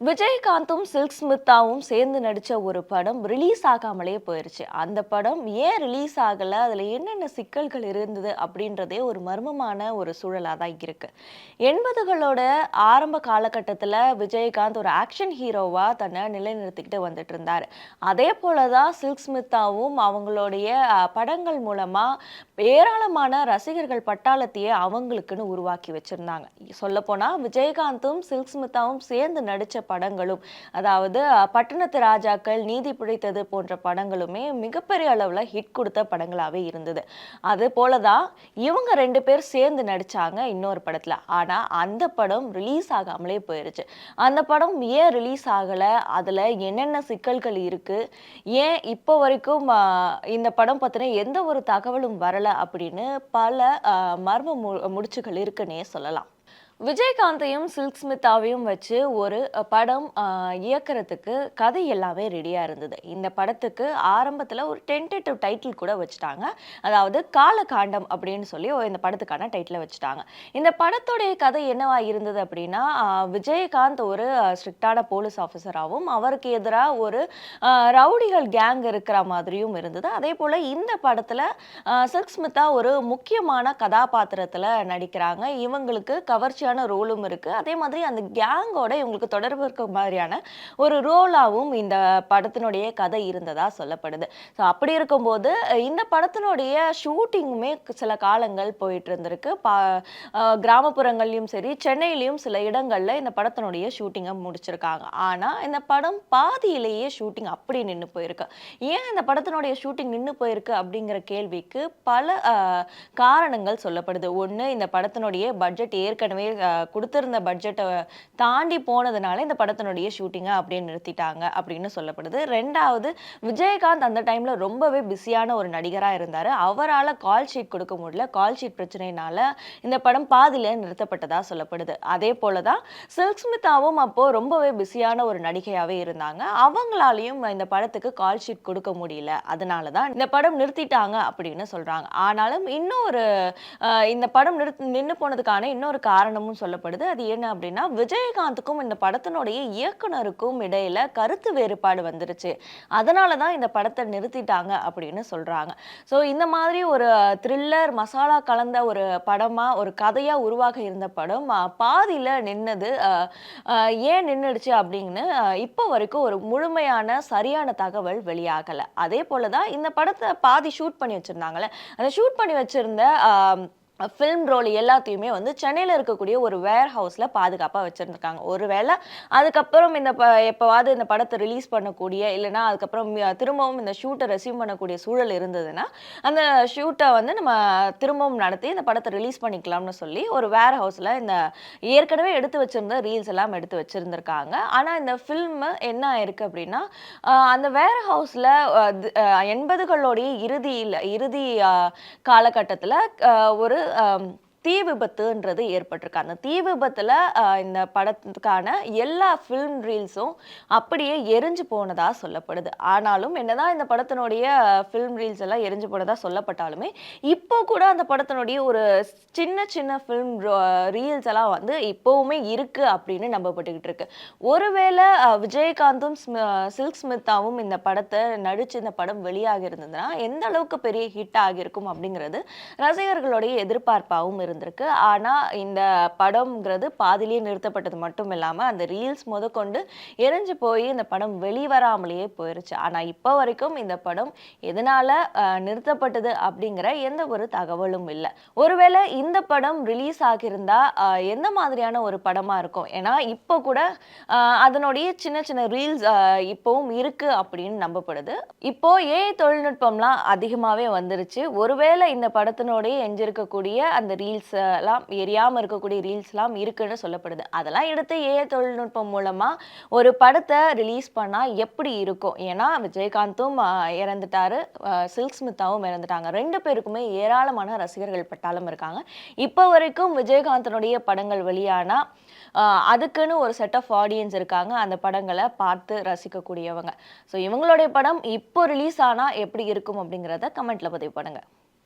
விஜயகாந்தும் silk ஸ்மித்தாவும் சேர்ந்து நடித்த ஒரு படம் ரிலீஸ் ஆகாமலே போயிருச்சு. அந்த படம் ஏன் ரிலீஸ் ஆகலை? அதில் என்னென்ன சிக்கல்கள் இருந்தது அப்படின்றதே ஒரு மர்மமான ஒரு சூழலாக தான் இருக்குது எண்பதுகளோட ஆரம்ப காலகட்டத்தில் விஜயகாந்த் ஒரு ஆக்ஷன் ஹீரோவாக தன்னை நிலைநிறுத்திக்கிட்டு வந்துட்டு இருந்தார். அதே போல தான் சில்க் ஸ்மித்தாவும் அவங்களுடைய படங்கள் மூலமாக ஏராளமான ரசிகர்கள் பட்டாளத்தையே அவங்களுக்குன்னு உருவாக்கி வச்சுருந்தாங்க. சொல்லப்போனால் விஜயகாந்தும் சில்க் ஸ்மித்தாவும் சேர்ந்து நடித்த படங்களும் அதாவது பட்டணத்து ராஜாக்கள் நீதி பிடித்தது போன்ற படங்களுமே மிகப்பெரிய அளவில் ஹிட் கொடுத்த படங்களாகவே இருந்தது. அது போல தான் இவங்க ரெண்டு பேர் சேர்ந்து நடிச்சாங்க இன்னொரு படத்தில். ஆனால் அந்த படம் ரிலீஸ் ஆகாமலே போயிருச்சு. அந்த படம் ஏன் ரிலீஸ் ஆகலை? அதில் என்னென்ன சிக்கல்கள் இருக்குது ஏன் இப்போ வரைக்கும் இந்த படம் பற்றின எந்த ஒரு தகவலும் வரலை அப்படின்னு பல மர்ம மு முடிச்சுகள் இருக்குன்னே சொல்லலாம். விஜயகாந்தையும் சில்க் ஸ்மித்தாவையும் வச்சு ஒரு படம் இயக்கிறதுக்கு கதை எல்லாமே ரெடியாக இருந்தது. இந்த படத்துக்கு ஆரம்பத்தில் ஒரு டென்டேட்டிவ் டைட்டில் கூட வச்சுட்டாங்க. அதாவது காலகாண்டம் அப்படின்னு சொல்லி இந்த படத்துக்கான டைட்டிலை வச்சுட்டாங்க. இந்த படத்துடைய கதை என்னவா இருந்தது அப்படின்னா விஜயகாந்த் ஒரு ஸ்ட்ரிக்டான போலீஸ் ஆஃபீஸராகவும் அவருக்கு எதிராக ஒரு ரவுடிகள் கேங் இருக்கிற மாதிரியும் இருந்தது. அதே போல் இந்த படத்தில் சில்க் ஸ்மித்தா ஒரு முக்கியமான கதாபாத்திரத்தில் நடிக்கிறாங்க. இவங்களுக்கு கவர்ச்சி கவர்ச்சியான ரோலும் இருக்கு. அதே மாதிரி அந்த கேங்கோட இவங்களுக்கு தொடர்பு இருக்க மாதிரியான ஒரு ரோலாகவும் இந்த படத்தினுடைய கதை இருந்ததா சொல்லப்படுது. ஸோ அப்படி இருக்கும்போது இந்த படத்தினுடைய ஷூட்டிங்குமே சில காலங்கள் போயிட்டு இருந்திருக்கு. பா கிராமப்புறங்கள்லையும் சரி சென்னையிலையும் சில இடங்களில் இந்த படத்தினுடைய ஷூட்டிங்கை முடிச்சிருக்காங்க. ஆனால் இந்த படம் பாதியிலேயே ஷூட்டிங் அப்படி நின்று போயிருக்கு. ஏன் இந்த படத்தினுடைய ஷூட்டிங் நின்று போயிருக்கு அப்படிங்கிற கேள்விக்கு பல காரணங்கள் சொல்லப்படுது. ஒன்று இந்த படத்தினுடைய பட்ஜெட் ஏற்கனவே கொடுத்துருந்த பட்ஜெட்டை தாண்டி போனதுனால இந்த படத்தினுடைய ஷூட்டிங்கை அப்படியே நிறுத்திட்டாங்க அப்படின்னு சொல்லப்படுது. ரெண்டாவது விஜயகாந்த் அந்த டைமில் ரொம்பவே பிஸியான ஒரு நடிகராக இருந்தார். அவரால் கால் ஷீட் கொடுக்க முடியல. கால் ஷீட் பிரச்சனையினால இந்த படம் பாதியில் நிறுத்தப்பட்டதாக சொல்லப்படுது. அதே போல தான் சில்க் ஸ்மிதாவும் அப்போது ரொம்பவே பிஸியான ஒரு நடிகையாகவே இருந்தாங்க. அவங்களாலையும் இந்த படத்துக்கு கால் ஷீட் கொடுக்க முடியல. அதனால தான் இந்த படம் நிறுத்திட்டாங்க அப்படின்னு சொல்கிறாங்க ஆனாலும் இன்னொரு இந்த படம் நிறுத்து நின்று போனதுக்கான இன்னொரு காரணமும் சொல்லப்படுது. அது என்ன அப்படின்னா விஜயகாந்துக்கும் இந்த படத்தினுடைய இயக்குனருக்கும் இடையில கருத்து வேறுபாடு வந்துருச்சு. அதனால தான் இந்த படத்தை நிறுத்திட்டாங்க அப்படின்னு சொல்றாங்க. ஸோ இந்த மாதிரி ஒரு த்ரில்லர் மசாலா கலந்த ஒரு படமா ஒரு கதையா உருவாக இருந்த படம் பாதியில் பாதியில நின்னது ஏன் நின்றுடுச்சு அப்படின்னு இப்போ வரைக்கும் ஒரு முழுமையான சரியான தகவல் வெளியாகலை. அதே போல தான் இந்த படத்தை பாதி ஷூட் பண்ணி வச்சுருந்தாங்களே அந்த ஷூட் பண்ணி வச்சுருந்த ஃபில்ம் ரோல் எல்லாத்தையுமே வந்து சென்னையில் இருக்கக்கூடிய ஒரு வேர் ஹவுஸில் பாதுகாப்பாக வச்சுருந்துருக்காங்க. ஒருவேளை அதுக்கப்புறம் இந்த ப எப்போவாவது இந்த படத்தை ரிலீஸ் பண்ணக்கூடிய இல்லைன்னா அதுக்கப்புறம் திரும்பவும் இந்த ஷூட்டை ரெசியூம் பண்ணக்கூடிய சூழல் இருந்ததுன்னா அந்த ஷூட்டை வந்து நம்ம திரும்பவும் நடத்தி இந்த படத்தை ரிலீஸ் பண்ணிக்கலாம்னு சொல்லி ஒரு வேர் ஹவுஸில் இந்த ஏற்கனவே எடுத்து வச்சுருந்த ரீல்ஸ் எல்லாம் எடுத்து வச்சுருந்துருக்காங்க. ஆனால் இந்த ஃபில்மு என்ன இருக்குது அப்படின்னா அந்த வேர் ஹவுஸில் எண்பதுகளுடைய இறுதியில் இறுதி காலகட்டத்தில் ஒரு um, தீ விபத்துன்றது ஏற்பட்டிருக்கு. அந்த தீ விபத்தில் இந்த படத்துக்கான எல்லா ஃபில்ம் ரீல்ஸும் அப்படியே எரிஞ்சு போனதாக சொல்லப்படுது. ஆனாலும் என்னதான் இந்த படத்தினுடைய ஃபில்ம் ரீல்ஸ் எல்லாம் எரிஞ்சு போனதாக சொல்லப்பட்டாலுமே இப்போ கூட அந்த படத்தினுடைய ஒரு சின்ன சின்ன ஃபில்ம் ரீல்ஸ் எல்லாம் வந்து இப்போவுமே இருக்குது அப்படின்னு நம்பப்பட்டுக்கிட்டு இருக்கு. ஒருவேளை விஜயகாந்தும் ஸ்மி- சில்க் ஸ்மித்தாவும் இந்த படத்தை நடித்து இந்த படம் வெளியாக இருந்ததுன்னா எந்த அளவுக்கு பெரிய ஹிட் ஆகியிருக்கும் அப்படிங்கிறது ரசிகர்களுடைய எதிர்பார்ப்பாகவும் இருந்தது. இருந்திருக்கு ஆனால் இந்த படம்ங்கிறது பாதிலேயே நிறுத்தப்பட்டது மட்டும் இல்லாமல் அந்த ரீல்ஸ் முதற்கொண்டு எரிஞ்சு போய் இந்த படம் வெளிவராமலேயே போயிருச்சு. ஆனால் இப்போ வரைக்கும் இந்த படம் எதனால் நிறுத்தப்பட்டது அப்படிங்கிற எந்த ஒரு தகவலும் இல்லை. ஒருவேளை இந்த படம் ரிலீஸ் ஆகியிருந்தா எந்த மாதிரியான ஒரு படமாக இருக்கும்? ஏன்னா இப்போ கூட அதனுடைய சின்ன சின்ன ரீல்ஸ் இப்போவும் இருக்குது அப்படின்னு நம்பப்படுது. இப்போ ஏஐ தொழில்நுட்பம்லாம் அதிகமாகவே வந்துருச்சு. ஒருவேளை இந்த படத்தினுடைய எஞ்சிருக்கக்கூடிய அந்த ரீல்ஸ் எல்லாம் எரியாமல் இருக்கக்கூடிய ரீல்ஸ்லாம் இருக்குன்னு சொல்லப்படுது. அதெல்லாம் எடுத்து ஏஐ தொழில்நுட்பம் மூலமாக ஒரு படத்தை ரிலீஸ் பண்ணால் எப்படி இருக்கும்? ஏன்னா விஜயகாந்தும் இறந்துட்டாரு. சில்க் ஸ்மித்தாவும் இறந்துட்டாங்க. ரெண்டு பேருக்குமே ஏராளமான ரசிகர்கள் பட்டாலும் இருக்காங்க. இப்போ வரைக்கும் விஜயகாந்தனுடைய படங்கள் வெளியானால் அதுக்குன்னு ஒரு செட் ஆஃப் ஆடியன்ஸ் இருக்காங்க. அந்த படங்களை பார்த்து ரசிக்கக்கூடியவங்க. ஸோ இவங்களுடைய படம் இப்போ ரிலீஸ் ஆனால் எப்படி இருக்கும் அப்படிங்கிறத கமெண்ட்டில் பதிவு பண்ணுங்கள்